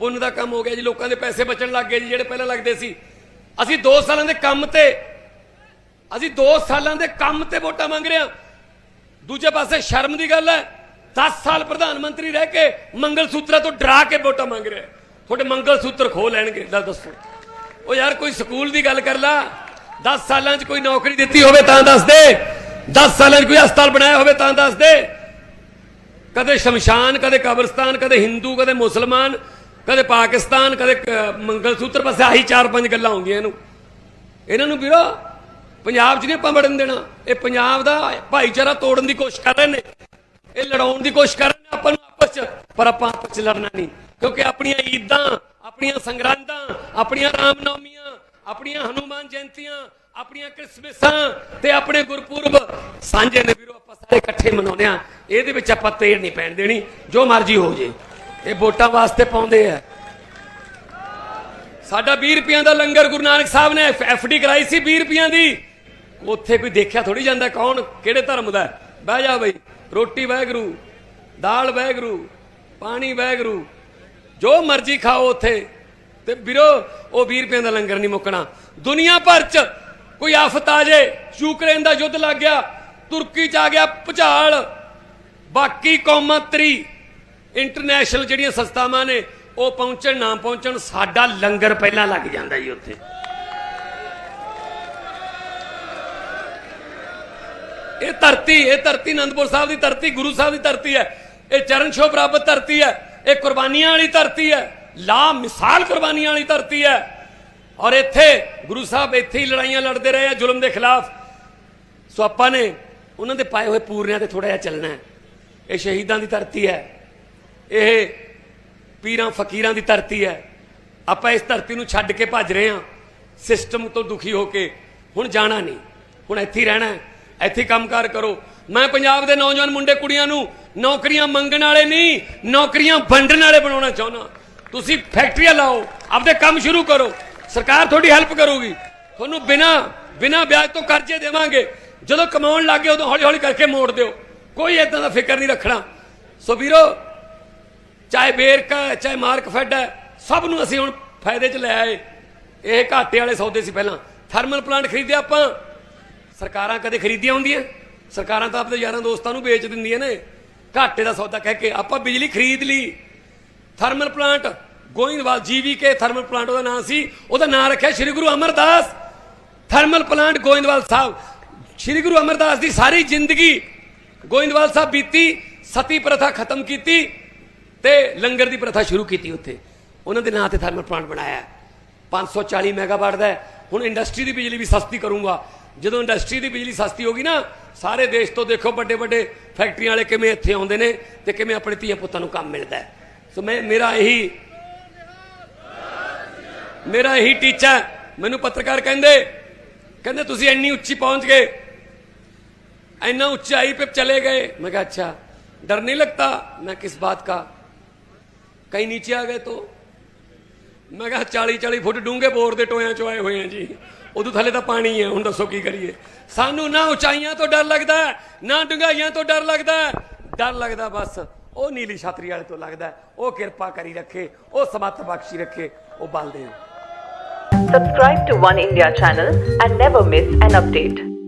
ਪੁੰਨ ਦਾ ਕੰਮ ਹੋ ਗਿਆ ਜੀ, ਲੋਕਾਂ ਦੇ ਪੈਸੇ ਬਚਣ ਲੱਗ ਗਏ ਜੀ, ਜਿਹੜੇ ਪਹਿਲਾਂ ਲੱਗਦੇ ਸੀ। ਅਸੀਂ 2 ਸਾਲਾਂ ਦੇ ਕੰਮ ਤੇ, ਅਸੀਂ 2 ਸਾਲਾਂ ਦੇ ਕੰਮ ਤੇ ਵੋਟਾਂ ਮੰਗ ਰਹੇ ਹਾਂ। ਦੂਜੇ ਪਾਸੇ ਸ਼ਰਮ ਦੀ ਗੱਲ ਹੈ 10 ਸਾਲ ਪ੍ਰਧਾਨ ਮੰਤਰੀ ਰਹਿ ਕੇ ਮੰਗਲ ਸੂਤਰਾਂ ਤੋਂ ਡਰਾ ਕੇ ਵੋਟਾਂ ਮੰਗ ਰਿਹਾ। ਤੁਹਾਡੇ ਮੰਗਲ ਸੂਤਰ ਖੋ ਲੈਣਗੇ, ਲੈ ਦੱਸੋ। ਉਹ ਯਾਰ ਕੋਈ ਸਕੂਲ ਦੀ ਗੱਲ ਕਰ ਲਾ। 10 ਸਾਲਾਂ 'ਚ ਕੋਈ ਨੌਕਰੀ ਦਿੱਤੀ ਹੋਵੇ ਤਾਂ ਦੱਸ ਦੇ। 10 ਸਾਲਾਂ 'ਚ ਕੋਈ ਹਸਪਤਾਲ ਬਣਾਇਆ ਹੋਵੇ ਤਾਂ ਦੱਸ ਦੇ। ਕਦੇ ਸ਼ਮਸ਼ਾਨ, ਕਦੇ ਕਬਰਸਤਾਨ, ਕਦੇ ਹਿੰਦੂ, ਕਦੇ ਮੁਸਲਮਾਨ। ਕਦੇ ਪਾਕਿਸਤਾਨ, ਕਦੇ ਕ- ਮੰਗਲ ਸੂਤਰ ਬਸ ਆਹੀ ਚਾਰ ਪੰਜ ਗੱਲਾਂ ਹੁੰਦੀਆਂ ਇਹਨੂੰ। ਇਹਨਾਂ ਨੂੰ ਵੀਰੋ, ਪੰਜਾਬ 'ਚ ਨਹੀਂ ਆਪਾਂ ਵੜਨ ਦੇਣਾ। ਇਹ ਪੰਜਾਬ ਦਾ ਭਾਈਚਾਰਾ ਤੋੜਨ ਦੀ ਕੋਸ਼ਿਸ਼ ਕਰ ਰਹੇ ਨੇ। ਇਹ ਲੜਾਉਣ ਦੀ ਕੋਸ਼ਿਸ਼ ਕਰ ਰਹੇ ਨੇ ਆਪਾਂ ਨੂੰ ਆਪਸ 'ਚ, ਪਰ ਆਪਾਂ ਆਪਸ 'ਚ ਲੜਨਾ ਨਹੀਂ। ਕਿਉਂਕਿ ਆਪਣੀਆਂ ਈਦਾਂ, ਆਪਣੀਆਂ ਸੰਗਰਾਂਦਾਂ, ਆਪਣੀਆਂ ਰਾਮਨੌਮੀਆਂ, ਆਪਣੀਆਂ ਹਨੂਮਾਨ ਜਯੰਤੀਆਂ, ਆਪਣੀਆਂ ਕ੍ਰਿਸਮਸਾਂ ਤੇ ਆਪਣੇ ਗੁਰਪੁਰਬ ਸਾਂਝੇ ਨੇ ਵੀਰੋ, ਆਪਾਂ ਸਾਰੇ ਇਕੱਠੇ ਮਨਾਉਂਦੇ ਆ ਇਹਦੇ ਵਿੱਚ ਆਪਾਂ ਤੇੜ ਨਹੀਂ ਪੈਣ ਦੇਣੀ। ਜੋ ਮਰਜ਼ੀ ਹੋ ਜੇ। ਇਹ ਵੋਟਾਂ ਵਾਸਤੇ ਪਾਉਂਦੇ ਆ। ਸਾਡਾ 20 ਰੁਪਈਆਂ ਦਾ ਲੰਗਰ ਗੁਰੂ ਨਾਨਕ ਸਾਹਿਬ ਨੇ ਐਫਡੀ ਕਰਾਈ ਸੀ 20 ਰੁਪਈਆਂ ਦੀ। ਉੱਥੇ ਕੋਈ ਦੇਖਿਆ ਥੋੜੀ ਜਾਂਦਾ ਕੌਣ, ਕਿਹੜੇ ਧਰਮ ਦਾ ਬਹਿ ਜਾ ਬਈ, ਰੋਟੀ ਵੈਗਰੂ ਦਾਲ ਵੈਗਰੂ ਪਾਣੀ ਵੈਗਰੂ ਜੋ ਮਰਜ਼ੀ ਖਾਓ ਉੱਥੇ। ਤੇ ਵੀਰੋ, ਉਹ 20 ਰੁਪਈਆਂ ਦਾ ਲੰਗਰ ਨਹੀਂ ਮੁੱਕਣਾ। ਦੁਨੀਆ ਭਰ ਚ ਕੋਈ ਆਫਤ ਆ ਜੇ, ਯੂਕਰੇਨ ਦਾ ਯੁੱਧ ਲੱਗ ਗਿਆ, ਤੁਰਕੀ ਚ ਆ ਗਿਆ ਭੁਚਾਲ, ਬਾਕੀ ਕੌਮਾਂ ਤਰੀ ਇੰਟਰਨੈਸ਼ਨਲ ਜਿਹੜੀਆਂ ਸੰਸਥਾਵਾਂ ਨੇ, ਉਹ ਪਹੁੰਚਣ, ਨਾ ਪਹੁੰਚਣ, ਸਾਡਾ ਲੰਗਰ ਪਹਿਲਾਂ ਲੱਗ ਜਾਂਦਾ ਜੀ ਉੱਥੇ। ਇਹ ਧਰਤੀ ਇਹ ਧਰਤੀ ਅਨੰਦਪੁਰ ਸਾਹਿਬ ਦੀ ਧਰਤੀ, ਗੁਰੂ ਸਾਹਿਬ ਦੀ ਧਰਤੀ ਹੈ। ਇਹ ਚਰਨ ਛੋਹ ਪ੍ਰਾਪਤ ਧਰਤੀ ਹੈ। ਇਹ ਕੁਰਬਾਨੀਆਂ ਵਾਲੀ ਧਰਤੀ ਹੈ। ਲਾ ਮਿਸਾਲ ਕੁਰਬਾਨੀਆਂ ਵਾਲੀ ਧਰਤੀ ਹੈ। ਔਰ ਇੱਥੇ ਗੁਰੂ ਸਾਹਿਬ ਇੱਥੇ ਹੀ ਲੜਾਈਆਂ ਲੜਦੇ ਰਹੇ ਆ, ਜ਼ੁਲਮ ਦੇ ਖਿਲਾਫ। ਸੋ ਆਪਾਂ ਨੇ ਉਹਨਾਂ ਦੇ ਪਾਏ ਹੋਏ ਪੂਰਨਿਆਂ ਤੇ ਥੋੜਾ ਜਿਹਾ ਚੱਲਣਾ ਹੈ। ਇਹ ਸ਼ਹੀਦਾਂ ਦੀ ਧਰਤੀ ਹੈ। ਇਹ ਪੀਰਾਂ ਫਕੀਰਾਂ ਦੀ ਧਰਤੀ ਹੈ। ਆਪਾਂ ਇਸ ਧਰਤੀ ਨੂੰ ਛੱਡ ਕੇ ਭੱਜ ਰਹੇ ਹਾਂ। ਸਿਸਟਮ ਤੋਂ ਦੁਖੀ ਹੋ ਕੇ ਹੁਣ ਜਾਣਾ ਨਹੀਂ। ਹੁਣ ਇੱਥੇ ਰਹਿਣਾ ਹੈ। ਇੱਥੇ ਹੀ ਕੰਮਕਾਰ ਕਰੋ। ਮੈਂ ਪੰਜਾਬ ਦੇ ਨੌਜਵਾਨ ਮੁੰਡੇ ਕੁੜੀਆਂ ਨੂੰ ਨੌਕਰੀਆਂ ਮੰਗਣ ਵਾਲੇ ਨਹੀਂ, ਨੌਕਰੀਆਂ ਵੰਡਣ ਵਾਲੇ ਬਣਾਉਣਾ ਚਾਹੁੰਦਾ। ਤੁਸੀਂ ਫੈਕਟਰੀਆਂ ਲਾਓ, ਆਪਦੇ ਕੰਮ ਸ਼ੁਰੂ ਕਰੋ। ਸਰਕਾਰ ਤੁਹਾਡੀ ਹੈਲਪ ਕਰੂਗੀ। ਤੁਹਾਨੂੰ ਬਿਨਾ ਬਿਨਾ ਵਿਆਜ ਤੋਂ ਕਰਜ਼ੇ ਦੇਵਾਂਗੇ। ਜਦੋਂ ਕਮਾਉਣ ਲੱਗੇ ਉਦੋਂ ਹੌਲੀ ਹੌਲੀ ਕਰਕੇ ਮੋੜ ਦਿਓ। ਕੋਈ ਇਦਾਂ ਦਾ ਫਿਕਰ ਨਹੀਂ ਰੱਖਣਾ। ਸੋ ਵੀਰੋ ਚਾਹੇ ਵੇਰਕਾ ਹੈ, ਚਾਹੇ ਮਾਰਕ ਫੈਡ ਹੈ ਸਭ ਨੂੰ ਅਸੀਂ ਹੁਣ ਫਾਇਦੇ 'ਚ ਲੈ ਆਏ। ਇਹ ਘਾਟੇ ਵਾਲੇ ਸੌਦੇ ਸੀ ਪਹਿਲਾਂ। ਥਰਮਲ ਪਲਾਂਟ ਖਰੀਦਿਆ ਆਪਾਂ। ਸਰਕਾਰਾਂ ਕਦੇ ਖਰੀਦੀਆਂ ਹੁੰਦੀਆਂ। ਸਰਕਾਰਾਂ ਤਾਂ ਆਪਣੇ ਯਾਰਾਂ ਦੋਸਤਾਂ ਨੂੰ ਵੇਚ ਦਿੰਦੀਆਂ ਨੇ। ਘਾਟੇ ਦਾ ਸੌਦਾ ਕਹਿ ਕੇ ਆਪਾਂ ਬਿਜਲੀ ਖਰੀਦ ਲਈ। Thermal plant Goindwal GVK thermal plant ਉਹਦਾ ਨਾਮ ਸੀ। ਉਹਦਾ ਨਾਮ ਰੱਖਿਆ ਸ੍ਰੀ Guru Amardas. Thermal plant Goindwal Sahib. ਸ੍ਰੀ ਗੁਰੂ ਅਮਰਦਾਸ ਦੀ ਸਾਰੀ ਜ਼ਿੰਦਗੀ ਗੋਇੰਦਵਾਲ ਸਾਹਿਬ ਬੀਤੀ ਸਤੀ ਪ੍ਰਥਾ ਖਤਮ ਕੀਤੀ। ਤੇ ਲੰਗਰ ਦੀ ਪ੍ਰਥਾ ਸ਼ੁਰੂ ਕੀਤੀ ਉੱਥੇ ਉਹਨਾਂ ਦੇ ਨਾਂ ਤੇ ਥਰਮਲ ਪਲਾਂਟ ਬਣਾਇਆ ਹੈ। 540 ਮੈਗਾਵਾਟ ਦਾ ਹੈ। ਹੁਣ ਇੰਡਸਟਰੀ ਦੀ ਬਿਜਲੀ ਵੀ ਸਸਤੀ ਕਰੂੰਗਾ ਜਦੋਂ ਇੰਡਸਟਰੀ ਦੀ ਬਿਜਲੀ ਸਸਤੀ ਹੋਗੀ ਨਾ ਸਾਰੇ ਦੇਸ਼ ਤੋਂ ਦੇਖੋ ਵੱਡੇ ਵੱਡੇ ਫੈਕਟਰੀਆਂ ਵਾਲੇ ਕਿਵੇਂ ਇੱਥੇ ਆਉਂਦੇ ਨੇ ਤੇ ਕਿਵੇਂ ਆਪਣੇ ਧੀਆਂ ਪੁੱਤਾਂ ਨੂੰ ਕੰਮ ਮਿਲਦਾ ਹੈ। ਸੋ ਮੈਂ ਮੇਰਾ ਇਹੀ ਮੇਰਾ ਇਹੀ ਟੀਚਾ ਹੈ। ਮੈਨੂੰ ਪੱਤਰਕਾਰ ਕਹਿੰਦੇ ਕਹਿੰਦੇ ਤੁਸੀਂ ਇੰਨੀ ਉੱਚੀ ਪਹੁੰਚ ਗਏ ਇੰਨਾ ऊंचाई पे चले गए मैं कहा अच्छा डर नहीं लगता मैं किस बात का कहीं नीचे आ गए तो ਮੈਂ ਕਿਹਾ 40 40 ਫੁੱਟ ਡੂੰਘੇ ਬੋਰ ਦੇ ਟੋਇਆਂ ਚ ਆਏ ਹੋਏ ਆ ਜੀ ਉਦੋਂ ਥੱਲੇ ਤਾਂ ਪਾਣੀ ਹੈ ਹੁਣ ਦੱਸੋ ਕੀ ਕਰੀਏ ਸਾਨੂੰ ਨਾ ਉਚਾਈਆਂ ਤੋਂ ਡਰ ਲੱਗਦਾ ਹੈ, ਨਾ ਡੂੰਘਾਈਆਂ ਤੋਂ ਡਰ ਲੱਗਦਾ ਹੈ। ਡਰ ਲੱਗਦਾ ਬਸ ਉਹ ਨੀਲੀ ਛਤਰੀ ਵਾਲੇ ਤੋਂ ਲੱਗਦਾ ਹੈ। ਉਹ ਕਿਰਪਾ ਕਰੀ ਰੱਖੇ ਉਹ ਸਮੱਤ ਬਖਸ਼ੀ ਰੱਖੇ ਉਹ ਬਲਦੇ ਆ Subscribe to One India channel and never miss an update.